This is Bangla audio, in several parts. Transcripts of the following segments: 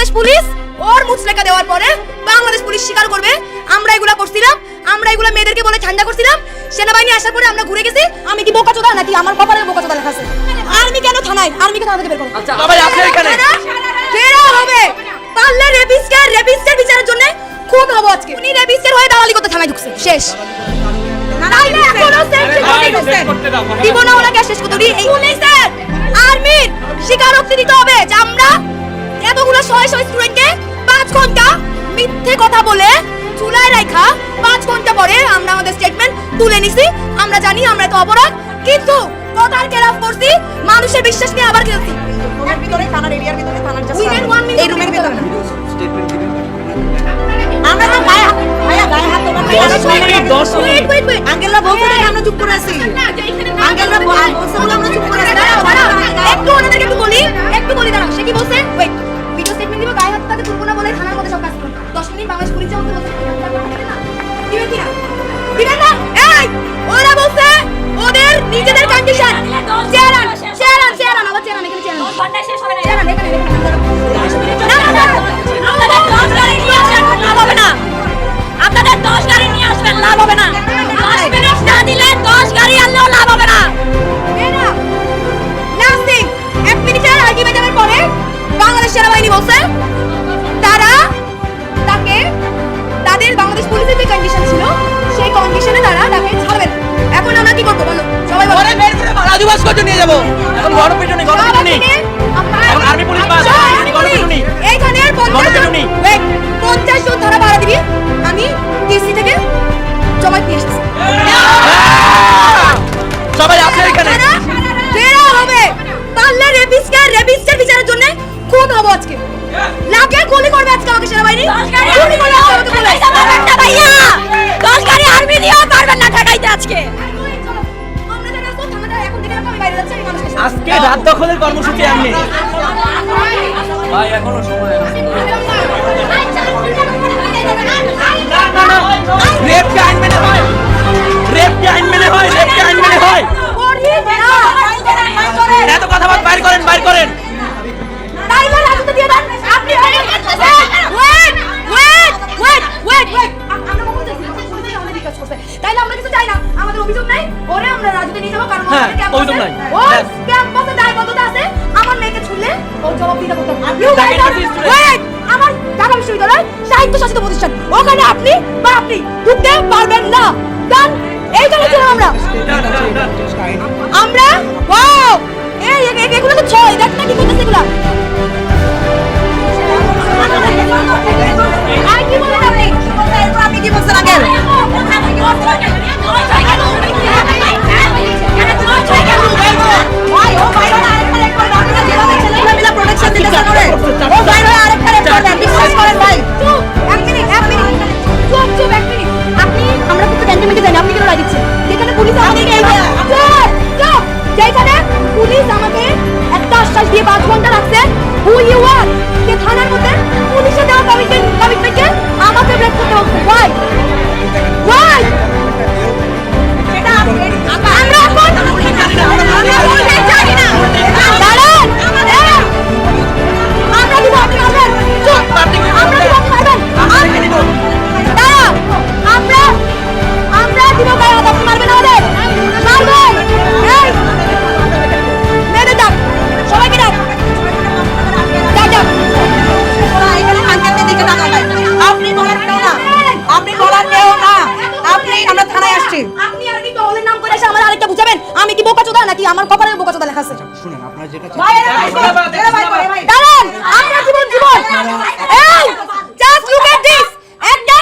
বাংলাদেশ পুলিশ ওর মুচলেকা দেওয়ার পরে বাংলাদেশ পুলিশ স্বীকার করবে। আমরা এগুলা করছিলাম আমরা এগুলা মেয়েদেরকে বলে ঠান্ডা করছিলাম। সেনাবাহিনী আসার পরে আমরা ঘুরে গেছি আমি কি বোকা চোদা নাকি? আমার কপালে বোকা চোদা লেখা আছে। আর্মি কেন থানায়? আর্মিকে থানা থেকে বের করো আচ্ছা সবাই আছে এখানে। ফেরা হবে। পারলে রেপিস্টার রেপিস্টার বিচারের জন্য খুন হব আজকে। উনি রেপিস্টার হয়ে দালালি করতে থানায় ঢুকছে। শেষ। দিব না ওনাকে শেষ করতে। দিই এই পুলিশের আর্মির স্বীকারোক্তি দিতে হবে যে আমরা এতগুলো শয়ে শয়ে স্টুডেন্টকে পাঁচ ঘণ্টা মিথ্যে কথা বলে চুলায় রাখা পাঁচ ঘণ্টা পরে আমরা আমাদের স্টেটমেন্ট তুলে নিছি। আমরা জানি আমরা তো অপরাধ কিন্তু কথার খেলাফ করছি মানুষের বিশ্বাস নিয়ে আবার খেলছি। এই রুমের ভিতরে। আমরা তো ভাইয়া গায়ে হাত. আঙ্কেলরা বলছে আমরা চুপ করে আছি। আঙ্কেলরা বলছে আমরা চুপ করে আছি। একটু ওনাদেরকে একটু বলি একটু বলি দাঁড়াও সে কি বলছে? ওয়েট মিনিট বাংলাদেশ পুলিশ যখন বলছে দিবেন কিনা দিবেন না? এই ওরা বলছে ওদের নিজেদের কন্ডিশন চেয়ারান চেয়ারান চেয়ারান আবার চেয়ারান এখানে চেয়ারান চেয়ারান এখানে এখানে। এখন গণপিটুনি গণপিটুনি এখন আর্মি পুলিশ বাদ, গণপিটুনি, গণপিটুনি। এইখানে পঞ্চাশ গণপিটুনি। wait, পঞ্চাশ জন ধারা ভাড়া দিবি। আমি টিসি থেকে জমায়েত নিয়ে এসেছি। সবাই আছে এখানে? তারা হবে। পারলে রেপিস্টার রেপিস্টার বিচারের জন্য খুন হব আজকে। লাগে গুলি করবে আজকে আমাকে সেনাবাহিনী। গুলি করবে আমাকে। ঠেকাইতে ভাইয়া! আজকে রাত দখলের কর্মসূচি এমনি ভাই এখনও সময় আছে আইন মেনে হয় আইন মেনে হয় আইন মেনে হয় এত কথা বাদ বাইর করেন বাইর করেন তাইলে। আপনি আমরা কিছু চাই না। আমাদের নাই। ওরে আমরা নিয়ে যাব, কারণ অভিযোগ নাই। ঢুকতে পারবেন না। ডান এই দলে ছিলাম আমরা। আমরা? ওয়াও এই এ- এ- এগুলো তো ছয়। দেখ না কি করতেছে এগুলা। দিয়ে পাঁচ ঘণ্টা রাখছে হু ইউ আমার কপালে বোকা চোদা লেখা আছে ভাই এরা ভাই করে ভাই দাঁড়ান আমরা জীবন জীবন এই জাস্ট লুক এট দিস আচ্ছা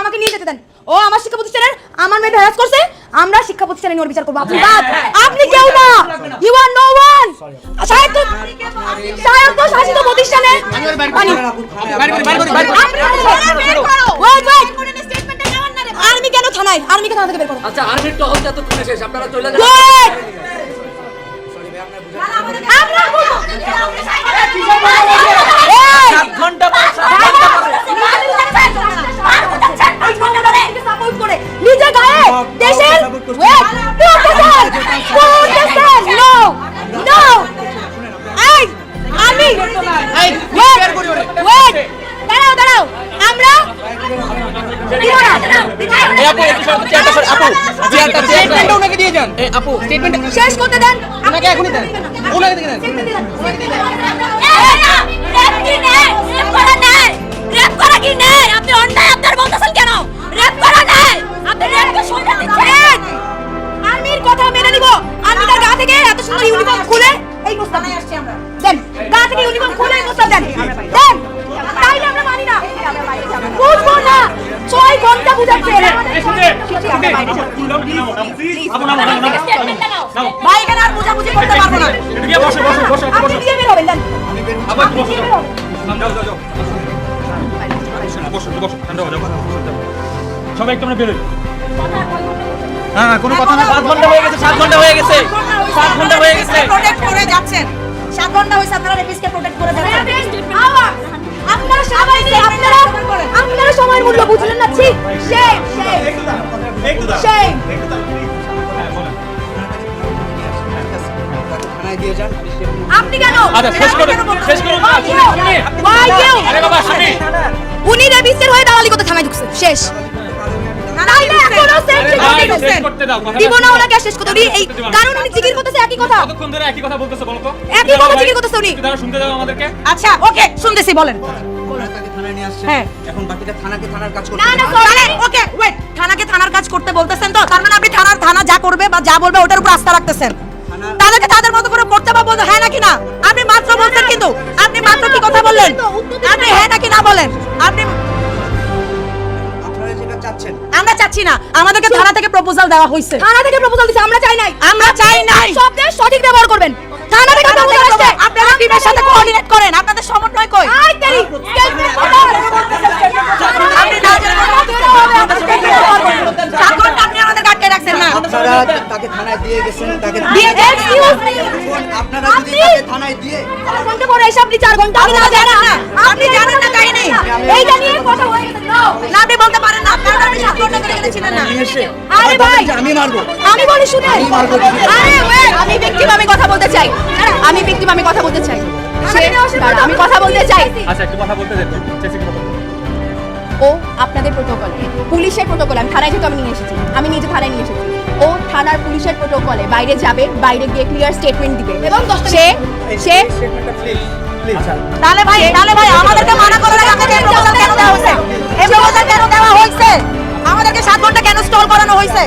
আমাকে নিয়ে যেতে দেন ও আমার শিক্ষা প্রতিষ্ঠানের আমার মেয়ে হ্যারাস করছে আমরা শিক্ষা প্রতিষ্ঠানে নিয়ে ওর বিচার করব আপনি বাদ আপনি কেউ না ইউ আর নো ওয়ান সাহিত্য সাহিত্য শাসিত প্রতিষ্ঠানে মানে Wait, wait. আর্মি কেন থানায় আর্মিকে থানা থেকে বের করো আচ্ছা আর্মির টহল যতক্ষণ শেষ আপনারা চলে যান। আচ্ছা, আচ্ছা, আচ্ছা। একটা কি নাই? আপনি অন্যায় আপনার বলতেছেন কেন? রেপ করা নাই। আপনি রেপকে সম্মান দিচ্ছেন সবাই একটু আমরা বেরোই। হ্যাঁ কোনো কথা না সাত ঘণ্টা হয়ে গেছে সাত ঘণ্টা হয়ে গেছে। সাত ঘণ্টা হয়ে গেছে। প্রোটেক্ট করে যাচ্ছেন সাত ঘণ্টা হয়েছে আপনারা রেপিসকে প্রোটেক্ট করে। যাচ্ছেন আপনারা সবাই আপনারা আপনারা সময়ের মূল্য বুঝলেন না ছি সেই সেই সেই আপনি কেন আচ্ছা শেষ করে আরে বাবা উনি রেবিসের হয়ে দালালি করতে থানায় ঢুকছে। শেষ। তাইলে এখনও সেম ভাই, শেষ শেষ করতে দাও কথা দিব না ওনাকে শেষ করতে। উনি এই কারণ উনি জিগির করতেছে একই কথা। কতক্ষণ ধরে একই কথা বলতেছে বলো তো? একই কথা জিজ্ঞেস করতেছে উনি। একটু শুনতে দাও আমাদেরকে। আচ্ছা ওকে শুনতেছি বলেন। হ্যাঁ। এখন বাকিটা থানাকে থানার কাজ করতে না না তাহলে ওকে ওয়েট থানাকে থানার কাজ করতে বলতেছেন তো? তার মানে আপনি থানার থানা যা করবে বা যা বলবে ওটার উপর আস্থা রাখতেছেন। তাদেরকে তাদের মতো করে করতে বা বলতে হ্যাঁ নাকি না? আপনি বললেন আপনি হ্যাঁ নাকি না বলেন আপনি আপনারা যেটা চাচ্ছেন আমরা চাচ্ছি না আমাদেরকে থানা থেকে প্রপোজাল দেওয়া হয়েছে থানা থেকে প্রপোজাল দিছে আমরা চাই নাই আমরা চাই নাই শব্দের সঠিক ব্যবহার করবেন থানা থেকে প্রপোজাল আসছে আপনারা টিমের সাথে কোঅর্ডিনেট করেন আপনাদের সমন্বয় কই আই তেরি স্টেটমেন্ট আপনি না সাত ঘণ্টা আপনি আমাদের আটকে রাখছেন না আপনারা তাকে থানায় দিয়ে গেছেন তাকে দিয়ে এক্সকিউজ মি আপনারা যদি তাকে থানায় দিয়ে ঘণ্টা পরে এসে আপনি চার ঘণ্টা আপনি জানেন না আপনি জানেন না কাহিনী। এইটা নিয়ে কথা হয়ে গেছে! না। আপনি বলতে পারেন না। কারণ আপনি সাত ঘণ্টা ধরে এখানে না। আরে ভাই আমি মারবো। আমি বলি শুনে। আমি মারবো। আরে আমি আমি কথা বলতে চাই। আমি আমি কথা বলতে চাই। আমি কথা বলতে চাই। আচ্ছা একটু কথা বলতে দেন। ও আপনাদের প্রোটোকলে পুলিশের প্রোটোকলে আমি থানায় যেহেতু আমি নিয়ে এসেছি আমি নিজে থানায় নিয়ে এসেছি। ও থানার পুলিশের প্রোটোকলে বাইরে যাবে বাইরে গিয়ে ক্লিয়ার স্টেটমেন্ট দিবে। এবং সে সে প্লিজ তাহলে ভাই তাহলে ভাই আমাদেরকে মানা করার আগে প্রপোজাল কেন দেওয়া হয়েছে? এই প্রপোজাল কেন দেওয়া হয়েছে? আমাদেরকে সাত ঘণ্টা কেন স্টল করানো হয়েছে?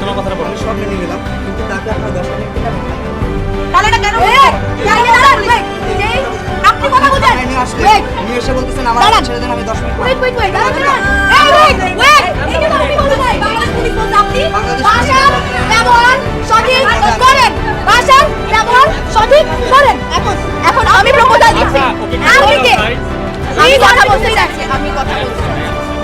তোমার কথাটা বলো। আমি সব মেনে নিলাম কিন্তু তাকে আপনার দশ মিনিট দিলাম তাহলে এটা কেন আপনি কথা বলছেন? নিয়ে আসলে Wait, নিয়ে এসে বলতেছেন আমার। ছেড়ে দেন আমি দশ মিনিট। এই, আপনি বাংলাদেশ পুলিশ বলছে আপনি বাংলাদেশ ব্যবহার সঠিক করেন। ভাষার ব্যবহার সঠিক করেন। এখন। এখন আমি প্রপোজাল দিচ্ছি। আচ্ছা, আমি কে আমি কথা বলতে চাচ্ছি। আমি কথা বলতে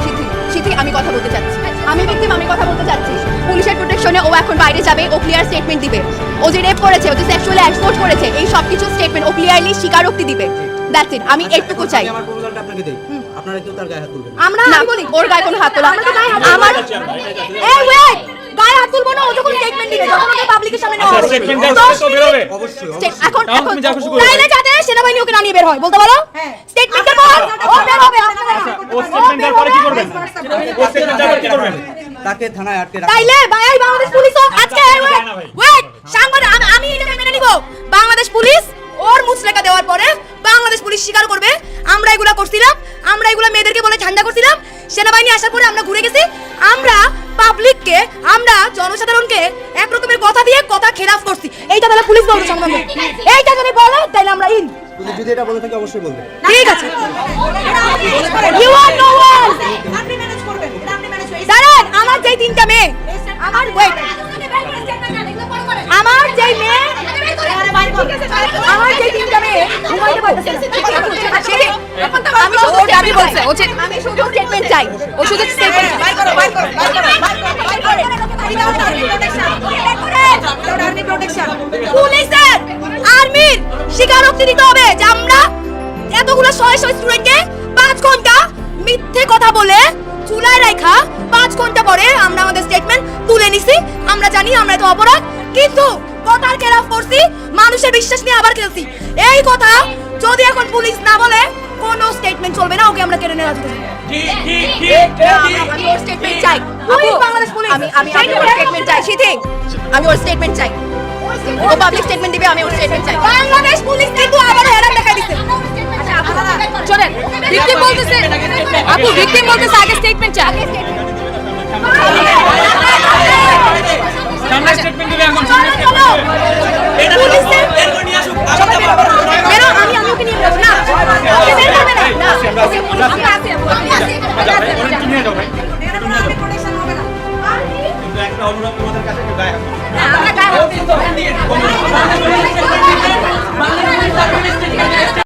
সিথি সিথি আমি কথা বলতে চাচ্ছি। আমি ভিকটিম আমি কথা বলতে চাচ্ছি। পুলিশের প্রোটেকশনে ও এখন বাইরে যাবে ও ক্লিয়ার স্টেটমেন্ট দিবে। ও যে রেপ করেছে ও যে সেক্সুয়ালি অ্যাসল্ট করেছে এই সব কিছু স্টেটমেন্ট ও ক্লিয়ারলি স্বীকারোক্তি দিবে। দ্যাটস ইট আমি এইটুকু চাই। আমার প্রপোজালটা আপনাকে দেই। আপনারা কেউ তার গায়ে হাত তুলবেন আমরা আমি বলি ওর গায়ে কোনো হাত তোলা আমার এই ওয়েট গায়ে হাত তুলবো না ও যখন স্টেটমেন্ট দিবে যখন ওকে পাবলিকের সামনে নেওয়া আচ্ছা হবে স্টেটমেন্ট তো অবশ্যই এখন তাহলে এখন। তাইলে যাতে সেনাবাহিনী ওকে না নিয়ে বের হয় বলতে পারো স্টেটমেন্টের পর ও বের হবে ও স্টেটমেন্ট দেওয়ার পরে কি করবেন? ও স্টেটমেন্ট দেওয়ার কি করবেন? তাকে থানায় আটকে রাখা তাইলে ভাই বাংলাদেশ পুলিশও আজকে যায় না ভাই। ওয়েট সাংবাদিক আমি আমি এটা মেনে নিব। বাংলাদেশ পুলিশ ওর মুচলেকা দেওয়ার পরে বাংলাদেশ পুলিশ স্বীকার করবে। আমরা এগুলা করছিলাম আমরা এগুলা মেয়েদেরকে বলে ঠান্ডা করছিলাম। সেনাবাহিনী আসার পরে আমরা ঘুরে গেছি। আমরা পাবলিককে আমরা জনসাধারণকে এক রকমের কথা দিয়ে কথা খেলাফ করছি। এইটা তাহলে পুলিশ বলবে সংগ্রামে এইটা যদি বলে তাহলে আমরা ইন পুলিশ যদি এটা বলে থাকে অবশ্যই বলবে ঠিক আছে ইউ আর নো ওয়ান আপনি ম্যানেজ করবেন এটা আপনি ম্যানেজ দাঁড়ান আমার যেই তিনটা মেয়ে আমার ওয়েট আমার যেই মেয়ে আমার যেই তিনটা মেয়ে ঘুমাইতে পারতেছে আমি শুধু আমি বলছে ও আমি শুধু স্টেটমেন্ট চাই। ও শুধু স্টেটমেন্ট বাই করো বাই করো বাই করো বাই করো পুলিশের আর্মির স্বীকারোক্তি দিতে হবে যে আমরা এতগুলো শয়ে শয়ে স্টুডেন্টকে পাঁচ ঘণ্টা মিথ্যে কথা বলে চুলায় রাখা পাঁচ ঘণ্টা পরে আমরা আমাদের স্টেটমেন্ট তুলে নিছি। আমরা জানি আমরা এটা অপরাধ কিন্তু কথার খেলাফ করছি মানুষের বিশ্বাস নিয়ে আবার খেলছি। এই কথা যদি এখন পুলিশ না বলে কোনো স্টেটমেন্ট চলবে না ওকে আমরা কেড়ে নেওয়া কি আমি ওর স্টেটমেন্ট চাই। আপু বাংলাদেশ পুলিশ। আমি আমি আমি ওর স্টেটমেন্ট চাই সিথি আমি ওর স্টেটমেন্ট চাই। ও পাবলিক স্টেটমেন্ট দিবে আমি ওর স্টেটমেন্ট চাই। বাংলাদেশ পুলিশ কিন্তু আবার হেরান দেখা দিছে। চলেন। ভিকটিম বলতেছে আপু ভিকটিম বলতেছে আগে স্টেটমেন্ট চাই। সামনে স্টেটমেন্ট দিবে এখন সামনে